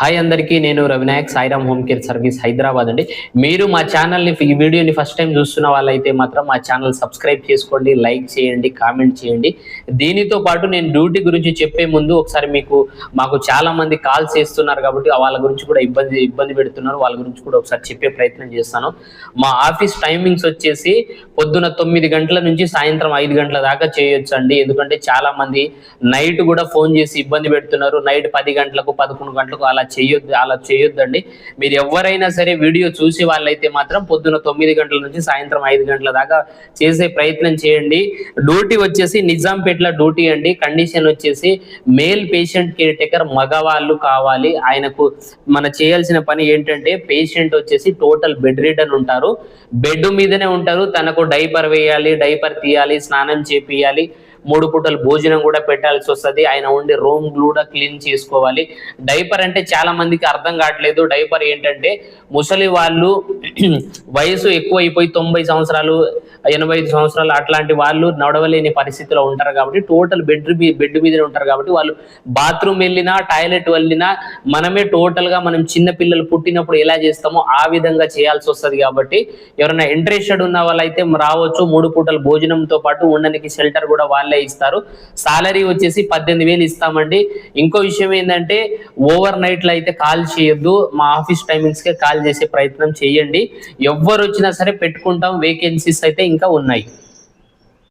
Hi అందరికీ నేను Ravi Nayak Sairam home care service Hyderabad అండి. మీరు మా ఛానల్ని ఈ వీడియోని ఫస్ట్ టైం చూస్తున్న వాళ్ళైతే మాత్రం మా ఛానల్ సబ్స్క్రైబ్ చేసుకోండి లైక్ చేయండి కామెంట్ చేయండి. దీనితో పాటు నేను డ్యూటీ గురించి చెప్పే ముందు ఒకసారి మీకు మాకు చాలా మంది కాల్స్ చేస్తున్నారు కాబట్టి వాళ్ళ గురించి కూడా ఇబ్బంది ఇబ్బంది పెడుతున్నారు. వాళ్ళ గురించి కూడా ఒకసారి చెప్పే ప్రయత్నం చేస్తాను. మా ఆఫీస్ టైమింగ్స్ వచ్చేసి పొద్దున తొమ్మిది గంటల నుంచి సాయంత్రం ఐదు గంటల దాకా చేయొచ్చు అండి ఎందుకంటే చాలా మంది నైట్ కూడా ఫోన్ చేసి ఇబ్బంది పెడుతున్నారు. నైట్ పది గంటలకు పదకొండు గంటలకు అలా చేయొద్దు అలా చేయొద్దండి. మీరు ఎవరైనా సరే వీడియో చూసి వాళ్ళైతే మాత్రం పొద్దున తొమ్మిది గంటల నుంచి సాయంత్రం ఐదు గంటల దాకా చేసే ప్రయత్నం చేయండి. డ్యూటీ వచ్చేసి నిజాంపేటలో డ్యూటీ అండి. కండిషన్ వచ్చేసి మేల్ పేషెంట్ కేర్ టేకర్ మగవాళ్ళు కావాలి. ఆయనకు మన చేయాల్సిన పని ఏంటంటే పేషెంట్ వచ్చేసి టోటల్ బెడ్ రిటర్న్ ఉంటారు. బెడ్ మీదనే ఉంటారు. తనకు డైపర్ వేయాలి డైపర్ తీయాలి స్నానం చేపియాలి మూడు పూటలు భోజనం కూడా పెట్టాల్సి వస్తుంది. ఆయన ఉండే రూమ్ కూడా క్లీన్ చేసుకోవాలి. డైపర్ అంటే చాలా మందికి అర్థం కావట్లేదు. డైపర్ ఏంటంటే ముసలి వాళ్ళు వయసు ఎక్కువ అయిపోయి తొంభై సంవత్సరాలు ఎనభై ఐదు సంవత్సరాలు అట్లాంటి వాళ్ళు నడవలేని పరిస్థితిలో ఉంటారు కాబట్టి టోటల్ బెడ్ బెడ్ మీదనే ఉంటారు కాబట్టి వాళ్ళు బాత్రూమ్ వెళ్ళినా టాయిలెట్ వెళ్ళినా మనమే టోటల్గా మనం చిన్న పిల్లలు పుట్టినప్పుడు ఎలా చేస్తామో ఆ విధంగా చేయాల్సి వస్తుంది కాబట్టి ఎవరైనా ఇంట్రెస్టెడ్ ఉన్న వాళ్ళైతే రావచ్చు. మూడు పూటల భోజనంతో పాటు ఉండడానికి షెల్టర్ కూడా వాళ్ళే ఇస్తారు. సాలరీ వచ్చేసి పద్దెనిమిది వేలు ఇస్తామండి. ఇంకో విషయం ఏంటంటే ఓవర్ నైట్లో అయితే కాల్ చేయొద్దు. మా ఆఫీస్ టైమింగ్స్ కే కాల్ చేసే ప్రయత్నం చేయండి. ఎవ్వరు వచ్చినా సరే పెట్టుకుంటాం. వేకెన్సీస్ అయితే ఇంకా ఉన్నాయి